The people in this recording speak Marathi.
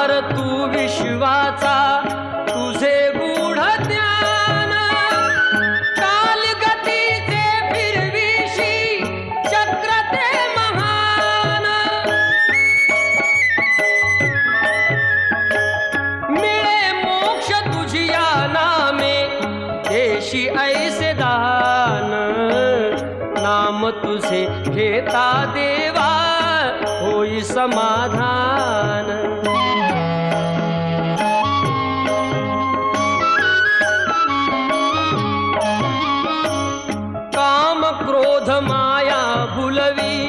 आधार तू विश्वाचा तुझे गुढ ज्ञान. काल गतीचे फिरविशी चक्र ते महान. मिळे मोक्ष तुझी या नामे देशी ऐसे दान. नाम तुझे घेता देवा होई समाधान. क्रोध माया भूलवी